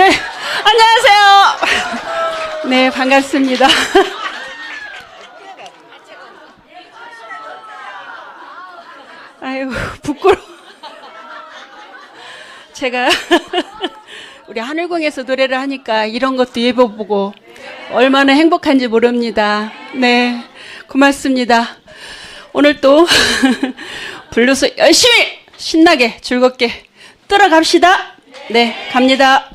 네, 안녕하세요. 네, 반갑습니다. 아유, 부끄러. 제가 우리 하늘궁에서 노래를 하니까 이런 것도 예뻐보고 얼마나 행복한지 모릅니다. 네, 고맙습니다. 오늘 또 블루스 열심히 신나게 즐겁게 들어갑시다. 네, 갑니다.